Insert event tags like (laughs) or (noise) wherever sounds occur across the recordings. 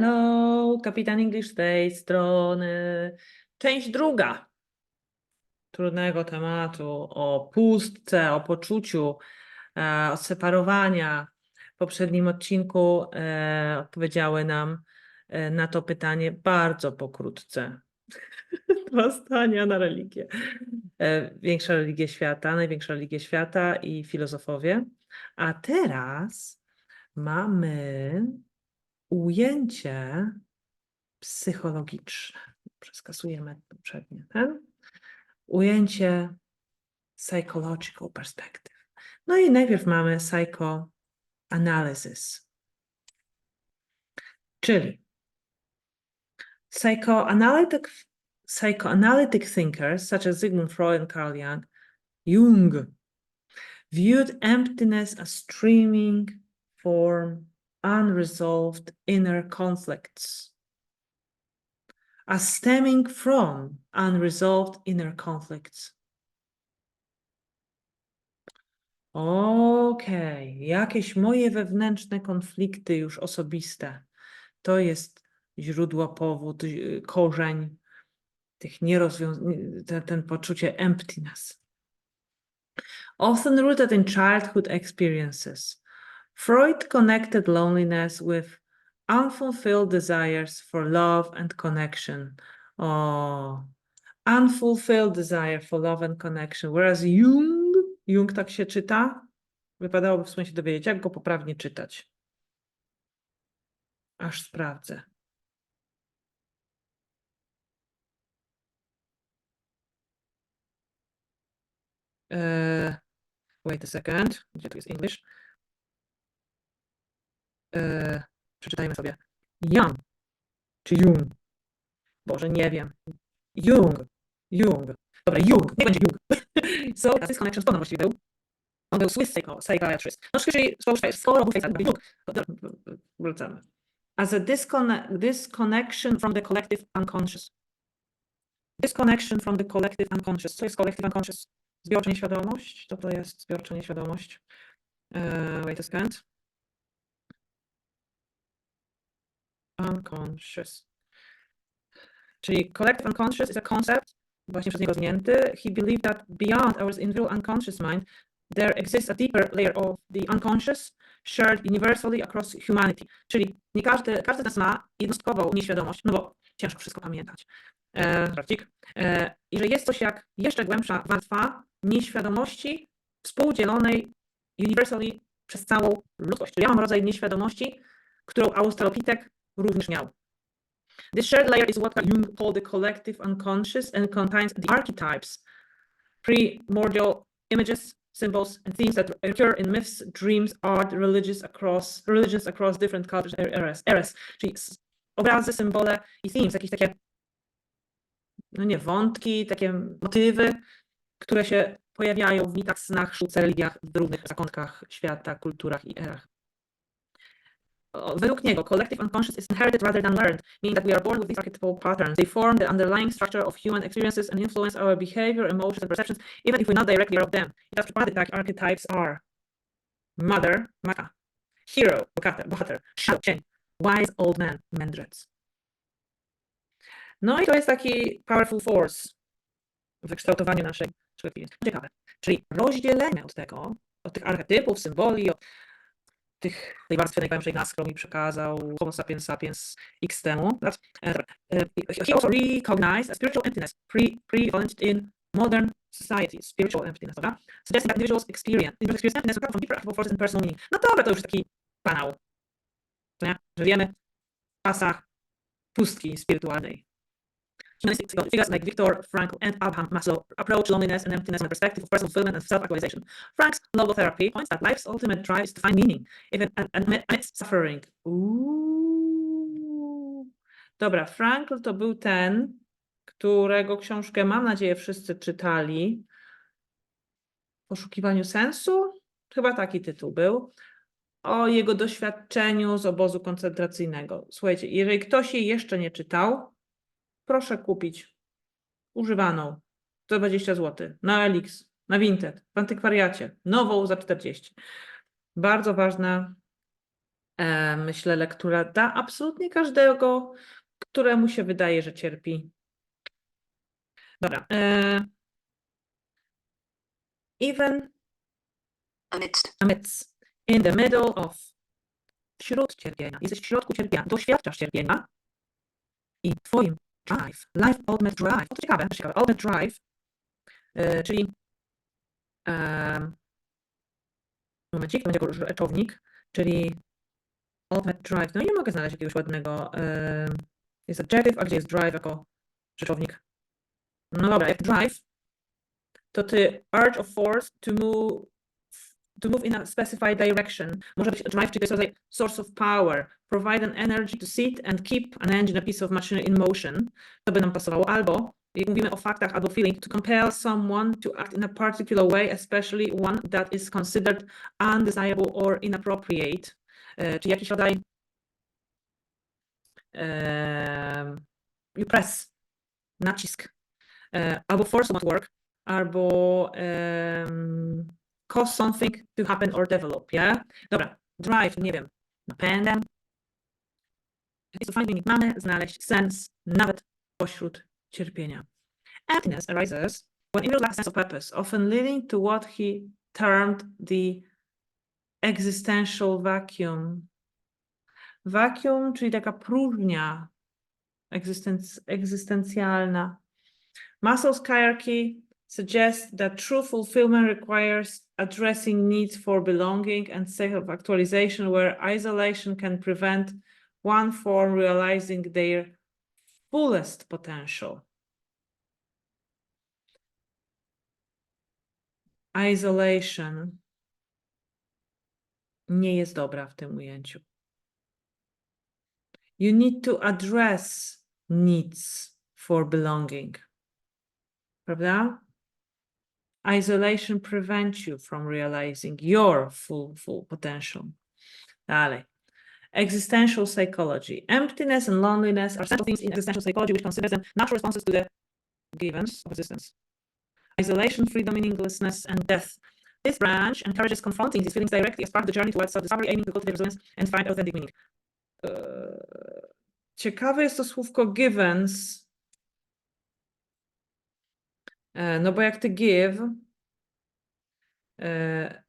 Hello, kapitan English z tej strony. Część druga trudnego tematu o pustce, o poczuciu e, odseparowania. W poprzednim odcinku e, odpowiedziały nam e, na to pytanie bardzo pokrótce. (laughs) Dwa zdania na religię. E, Większa religia świata, największa religia świata i filozofowie. A teraz mamy ujęcie psychologiczne. Przeskasujemy poprzednie ten. Ujęcie psychological perspective. No i najpierw mamy psychoanalysis. Czyli psychoanalytic, psychoanalytic thinkers such as Sigmund Freud and Carl Jung, Jung viewed emptiness as streaming form unresolved inner conflicts, as stemming from unresolved inner conflicts. Okej, jakieś moje wewnętrzne konflikty już osobiste. To jest źródło, powód, y, korzeń tych nierozwiązanych, ten, ten poczucie emptiness. Often rooted in childhood experiences. Freud connected loneliness with unfulfilled desires for love and connection. Oh, unfulfilled desire for love and connection. Whereas Jung, Jung tak się czyta, wypadałoby w sumie się dowiedzieć, jak go poprawnie czytać. Aż sprawdzę. Eee, wait a second. Gdzie tu jest English? Eee, przeczytajmy sobie. Jung czy Jung? Boże, nie wiem. Jung. Jung. Dobra, Jung. Nie będzie Jung. (laughs) so, this connection skąd on właściwie był? On był Swiss psychiatrist. No, skoro, skoro, był Jung. Dobra, Wracamy. As a disconnect, disconnection from the collective unconscious. Disconnection from the collective unconscious. Co jest collective unconscious? Zbiorcza nieświadomość? Co to jest zbiorcza nieświadomość? Eee, wait a second. Unconscious. Czyli collective unconscious is a concept, właśnie przez niego zmienięty. He believed that beyond our individual unconscious mind, there exists a deeper layer of the unconscious shared universally across humanity. Czyli nie każdy, każdy z nas ma jednostkową nieświadomość, no bo ciężko wszystko pamiętać. E, e, I że jest coś jak jeszcze głębsza warstwa nieświadomości współdzielonej universally przez całą ludzkość. Czyli ja mam rodzaj nieświadomości, którą Australopitek również miał. This shared layer is what Jung called the collective unconscious and contains the archetypes, primordial images, symbols, and themes that occur in myths, dreams, art, religious across religions across different cultures er- eras. eras. Czyli obrazy, symbole i themes, jakieś takie, no nie, wątki, takie motywy, które się pojawiają w mitach, snach, sztuce, religiach, w różnych zakątkach świata, kulturach i erach. Według niego, collective unconscious is inherited rather than learned, meaning that we are born with these archetypal patterns. They form the underlying structure of human experiences and influence our behavior, emotions, and perceptions, even if we're not directly aware of them. Teraz przykłady tak archetypes are mother, matka, hero, bohater, bohater, shadow, cień, wise old man, mędrzec. No i to jest taki powerful force w kształtowaniu naszej szkoły. Ciekawe. Czyli rozdzielenie od tego, od tych archetypów, symboli, od tych, tej warstwy najgłębszej nas, którą mi przekazał Homo sapiens sapiens x temu. E. E, He also recognized a spiritual emptiness pre prevalent in modern society. Spiritual emptiness, dobra? Suggesting that individuals experience, experience emptiness from deeper archetypal forces and personal meaning. No dobra, to już taki banał. Nie? Że wiemy w czasach pustki spirytualnej. Humanistic figures like Viktor Frankl and Abraham Maslow approach loneliness and emptiness from the perspective of personal fulfillment and self-actualization. Frank's logotherapy points that life's ultimate drive is to find meaning, even amidst suffering. Uuu. Dobra, Frankl to był ten, którego książkę, mam nadzieję, wszyscy czytali. Poszukiwaniu sensu? Chyba taki tytuł był. O jego doświadczeniu z obozu koncentracyjnego. Słuchajcie, jeżeli ktoś jej jeszcze nie czytał, proszę kupić używaną 120 zł na Elix, na Vinted, w antykwariacie, nową za 40. Bardzo ważna E, myślę, lektura dla absolutnie każdego, któremu się wydaje, że cierpi. Dobra. E, even amidst, amidst, in the middle of, wśród cierpienia, jesteś w środku cierpienia, doświadczasz cierpienia i twoim drive, life ultimate drive, o to ciekawe, ciekawe, drive, e, czyli em, momencik, to będzie rzeczownik, czyli ultimate drive, no i nie mogę znaleźć jakiegoś ładnego, em, jest adjective, a gdzie jest drive jako rzeczownik? No dobra, jak drive, to ty urge of force to move to move in a specified direction. Może być drive, czyli to jest rodzaj source of power. Provide an energy to sit and keep an engine, a piece of machinery in motion. To by nam pasowało. Albo, jak mówimy o faktach albo feeling, to compel someone to act in a particular way, especially one that is considered undesirable or inappropriate. E, czyli jakiś rodzaj em, you press, nacisk, e, albo force someone to work, albo em, cause something to happen or develop, yeah? Dobra, drive, nie wiem, napędem. Wynik. Mamy znaleźć sens nawet pośród cierpienia. Emptiness arises when individual lacks sense of purpose, often leading to what he termed the existential vacuum. Vacuum, czyli taka próżnia egzystenc- egzystencjalna. Maslow's hierarchy suggests that true fulfillment requires addressing needs for belonging and self-actualization, where isolation can prevent one from realizing their fullest potential. Isolation nie jest dobra w tym ujęciu. You need to address needs for belonging. Prawda? Isolation prevents you from realizing your full, full potential. Dalej. Existential psychology. Emptiness and loneliness are central themes in existential psychology, which considers them natural responses to the givens of existence. Isolation, freedom, meaninglessness, and death. This branch encourages confronting these feelings directly as part of the journey towards self-discovery, aiming to cultivate resilience and find authentic meaning. Eee, Ciekawe jest to słówko givens. E, No bo jak ty give, e,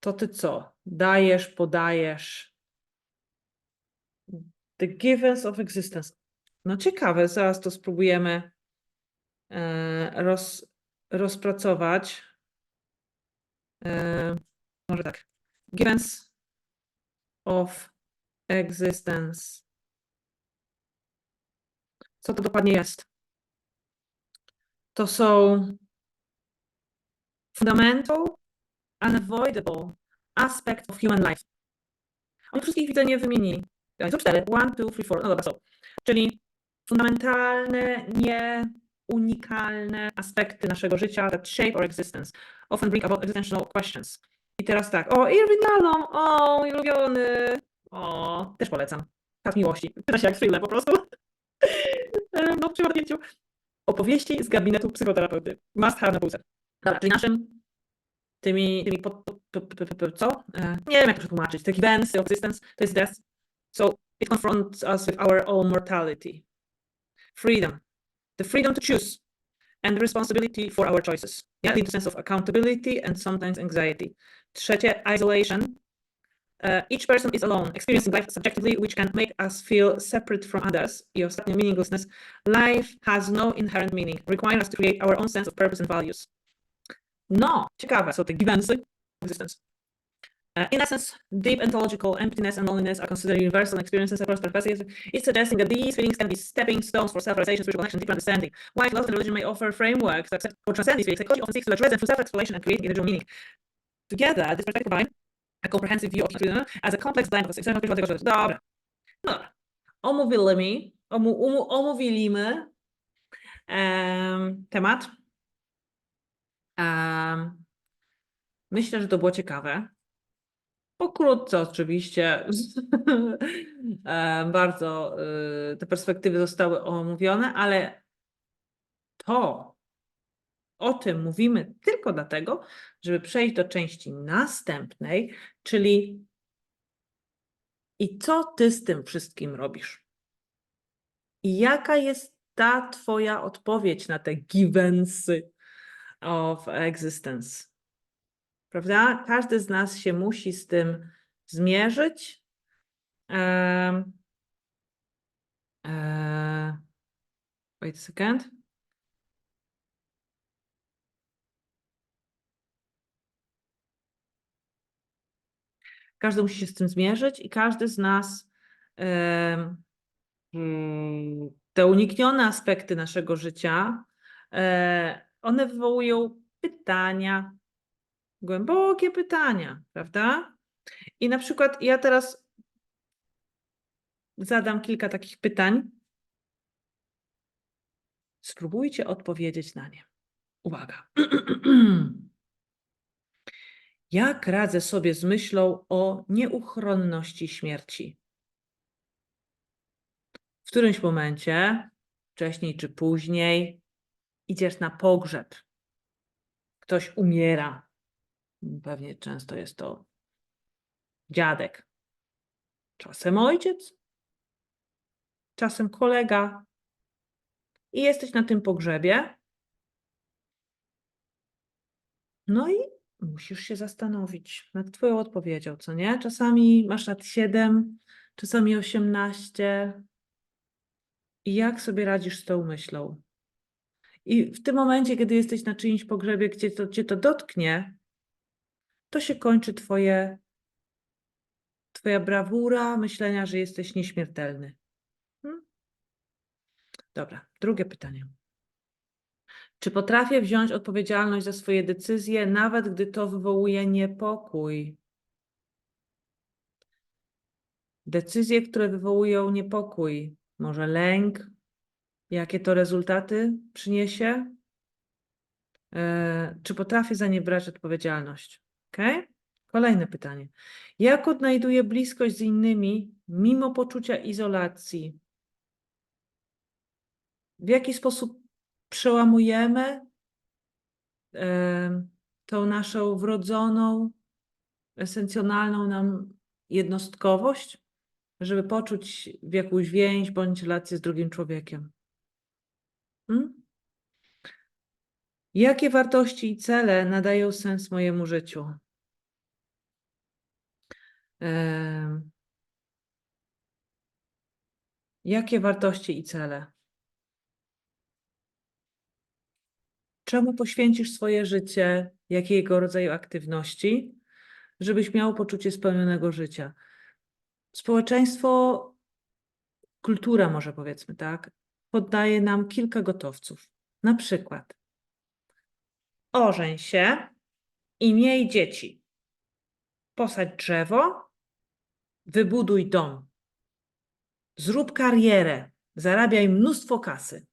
to ty co? Dajesz, podajesz. The givens of existence. No ciekawe, zaraz to spróbujemy e, roz, rozpracować. Może tak. Givens of existence. Co to dokładnie jest? To są fundamental, unavoidable aspect of human life. Oni wszystkich widzę nie wymienili. Są cztery. One, two, three, four. No dobra, są. Czyli fundamentalne, nieunikalne aspekty naszego życia that shape our existence. Often bring about existential questions. I teraz tak. O, Irvin Yalom! O, mój ulubiony! O, też polecam. Kat miłości. Czyta się jak thriller po prostu. (laughs) No, przy. Opowieści z gabinetu psychoterapeuty. Must have na półce. Dobra, czyli naszym tymi, tymi pod, pod, pod, pod, pod, co? E, Nie wiem, jak to przetłumaczyć. Te events of existence to jest death. So it confronts us with our own mortality. Freedom. The freedom to choose and the responsibility for our choices. Yeah, the sense of accountability and sometimes anxiety. Trzecie, isolation. Uh, each person is alone, experiencing life subjectively, which can make us feel separate from others. I ostatnio, meaninglessness. Life has no inherent meaning, requiring us to create our own sense of purpose and values. No, ciekawe są te givensy existence. Uh, in essence, deep ontological emptiness and loneliness are considered universal experiences across perspectives. It's suggesting that these feelings can be stepping stones for self-realization, spiritual connection, deeper understanding. While philosophy and religion may offer frameworks that accept or transcend these feelings, psychology often seeks to address them through self-exploration and creating individual meaning. Together, this perspective provide a comprehensive view of each as a complex blend of tego, Dobra. No dobra. Omówiliśmy, omu, umu, omówiliśmy em, temat. Em, myślę, że to było ciekawe. Pokrótce oczywiście. (laughs) Bardzo y, te perspektywy zostały omówione, ale to o tym mówimy tylko dlatego, żeby przejść do części następnej, czyli I co ty z tym wszystkim robisz? I jaka jest ta twoja odpowiedź na te givensy of existence? Prawda? Każdy z nas się musi z tym zmierzyć. Em, e, wait a second. Każdy musi się z tym zmierzyć i każdy z nas mm, te uniknione aspekty naszego życia, e, one wywołują pytania, głębokie pytania, prawda? I na przykład ja teraz zadam kilka takich pytań. Spróbujcie odpowiedzieć na nie. Uwaga. (clears throat) (clears throat) Jak radzę sobie z myślą o nieuchronności śmierci? W którymś momencie, wcześniej czy później, idziesz na pogrzeb. Ktoś umiera. Pewnie często jest to dziadek. Czasem ojciec, czasem kolega. I jesteś na tym pogrzebie. No i musisz się zastanowić nad Twoją odpowiedzią, co nie? Czasami masz lat 7, czasami 18. I jak sobie radzisz z tą myślą? I w tym momencie, kiedy jesteś na czyimś pogrzebie, gdzie to cię to dotknie, to się kończy twoje, twoja brawura myślenia, że jesteś nieśmiertelny. Hmm? Dobra, drugie pytanie. Czy potrafię wziąć odpowiedzialność za swoje decyzje, nawet gdy to wywołuje niepokój? Decyzje, które wywołują niepokój, może lęk, jakie to rezultaty przyniesie? E, Czy potrafię za nie brać odpowiedzialność? Okay? Kolejne pytanie. Jak odnajduję bliskość z innymi mimo poczucia izolacji? W jaki sposób przełamujemy em, tą naszą wrodzoną, esencjonalną nam jednostkowość, żeby poczuć jakąś więź bądź relację z drugim człowiekiem? Hmm? Jakie wartości i cele nadają sens mojemu życiu? Jakie wartości i cele? Czemu poświęcisz swoje życie, jakiego rodzaju aktywności, żebyś miał poczucie spełnionego życia? Społeczeństwo, kultura może powiedzmy tak, poddaje nam kilka gotowców. Na przykład ożeń się i miej dzieci. Posadź drzewo, wybuduj dom. Zrób karierę, zarabiaj mnóstwo kasy.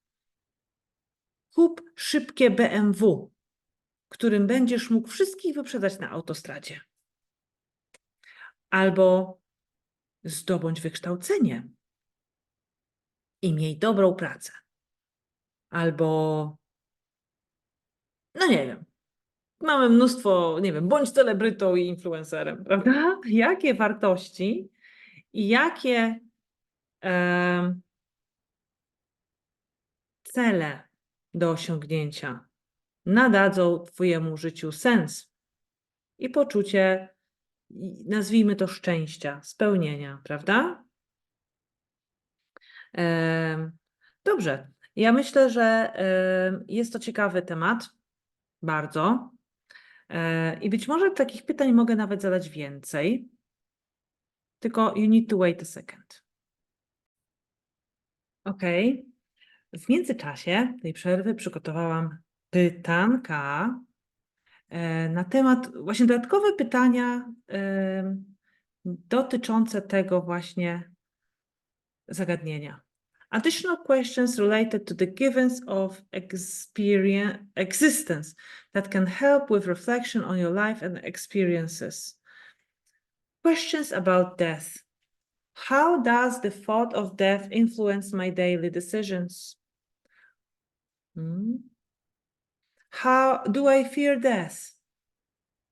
Kup szybkie BMW, którym będziesz mógł wszystkich wyprzedzać na autostradzie. Albo zdobądź wykształcenie i miej dobrą pracę. Albo, no nie wiem, mamy mnóstwo, nie wiem, bądź celebrytą i influencerem, prawda? Jakie wartości i jakie em, cele do osiągnięcia nadadzą Twojemu życiu sens i poczucie, nazwijmy to szczęścia, spełnienia, prawda? Dobrze. Ja myślę, że jest to ciekawy temat. Bardzo. E, I być może takich pytań mogę nawet zadać więcej. Tylko you need to wait a second. OK. W międzyczasie tej przerwy przygotowałam pytanka e, na temat, właśnie dodatkowe pytania dotyczące tego właśnie zagadnienia. Additional questions related to the givens of experience, existence that can help with reflection on your life and experiences. Questions about death. How does the thought of death influence my daily decisions? Hmm? How do I fear death?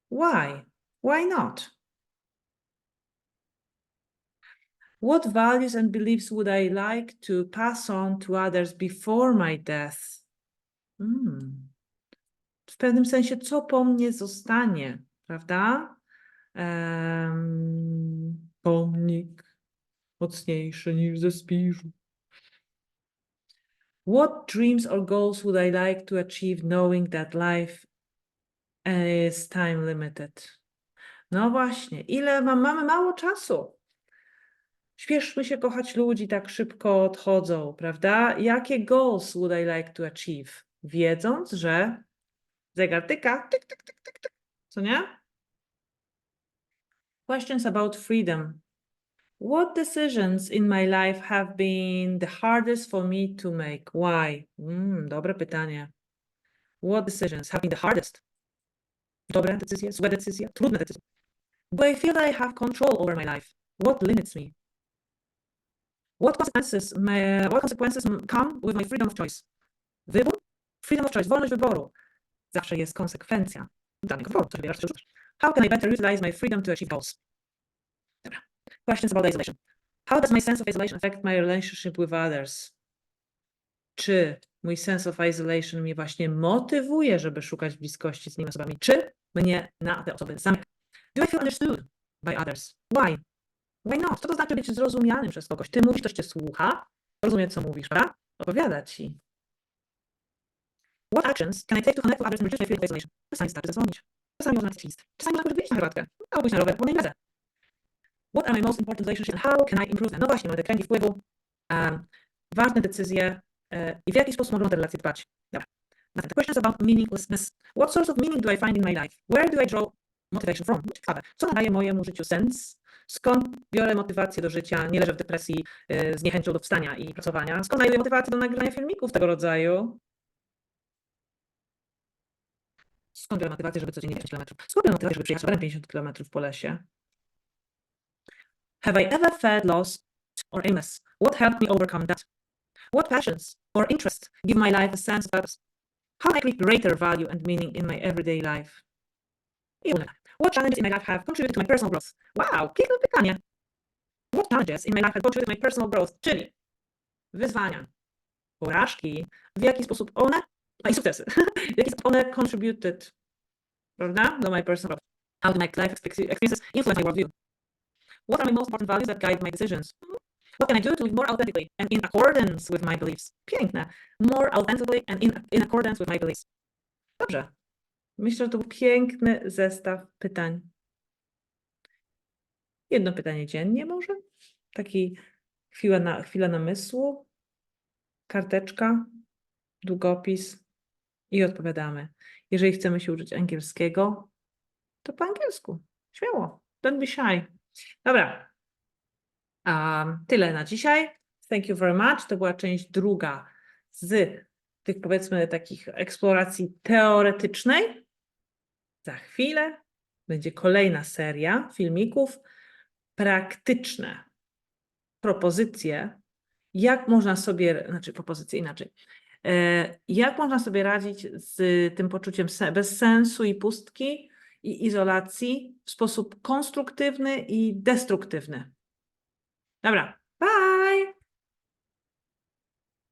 Why? Why not? What values and beliefs would I like to pass on to others before my death? Mm. W pewnym sensie, co po mnie zostanie, prawda? Em, pomnik mocniejszy niż ze spiżu. What dreams or goals would I like to achieve knowing that life is time limited? No właśnie, ile mam, mamy mało czasu. Śpieszmy się kochać ludzi, tak szybko odchodzą, prawda? Jakie goals would I like to achieve? Wiedząc, że zegar tyka, tyk, tyk, tyk, tyk, tyk. Co nie? Questions about freedom. What decisions in my life have been the hardest for me to make? Why? Mm, dobre pytanie. What decisions have been the hardest? Dobre decyzje, złe decyzje, trudne decyzje. Do I feel that I have control over my life? What limits me? What consequences, may, what consequences come with my freedom of choice? Wybór? Freedom of choice, wolność wyboru. Zawsze jest konsekwencja danego wyboru, co wybierasz. How can I better utilize my freedom to achieve goals? Questions about isolation. How does my sense of isolation affect my relationship with others? Czy mój sense of isolation mnie właśnie motywuje, żeby szukać bliskości z innymi osobami? Czy mnie na te osoby zamyka? Do I feel understood by others? Why? Why not? Co to znaczy być zrozumianym przez kogoś? Ty mówisz, ktoś cię słucha, rozumie, co mówisz, prawda? Odpowiada ci. What actions can I take to connect with others and reduce my feeling of isolation? Czasami wystarczy zadzwonić. Czasami można napisać list. Czasami można wyjść na herbatkę. Albo pójść na rower, po mojej drodze. What are my most important relationships and how can I improve them? No właśnie, mamy te kręgi wpływu, um, ważne decyzje e, i w jaki sposób mogą te relacje dbać. Dobra. Następne questions about meaninglessness. What source of meaning do I find in my life? Where do I draw motivation from? Ciekawe. Co nadaje mojemu życiu sens? Skąd biorę motywację do życia? Nie leżę w depresji e, z niechęcią do wstania i pracowania. Skąd znajduję motywację do nagrywania filmików tego rodzaju? Skąd biorę motywację, żeby codziennie 10 km? Skąd biorę motywację, żeby przyjechać rowerem 50 km po lesie? Have I ever felt lost or aimless? What helped me overcome that? What passions or interests give my life a sense of purpose? How can I create greater value and meaning in my everyday life? What challenges in my life have contributed to my personal growth? Wow, piękne pytanie. What challenges in my life have contributed to my personal growth? Czyli wyzwania, porażki, w jaki sposób one, a i sukcesy, (laughs) w jaki sposób one contributed, prawda, do my personal growth? How do my life experiences influence my worldview? What are my most important values that guide my decisions? What can I do to live more authentically and in accordance with my beliefs? Piękne. More authentically and in, in accordance with my beliefs. Dobrze. Myślę, że to był piękny zestaw pytań. Jedno pytanie dziennie może? Taki chwila, na, chwila namysłu, karteczka, długopis i odpowiadamy. Jeżeli chcemy się uczyć angielskiego, to po angielsku. Śmiało. Don't be shy. Dobra. Um, tyle na dzisiaj. Thank you very much. To była część druga z tych powiedzmy takich eksploracji teoretycznej. Za chwilę będzie kolejna seria filmików praktyczne. Propozycje, jak można sobie, znaczy propozycje inaczej, e, jak można sobie radzić z tym poczuciem se- bezsensu i pustki i izolacji w sposób konstruktywny i destruktywny. Dobra, bye!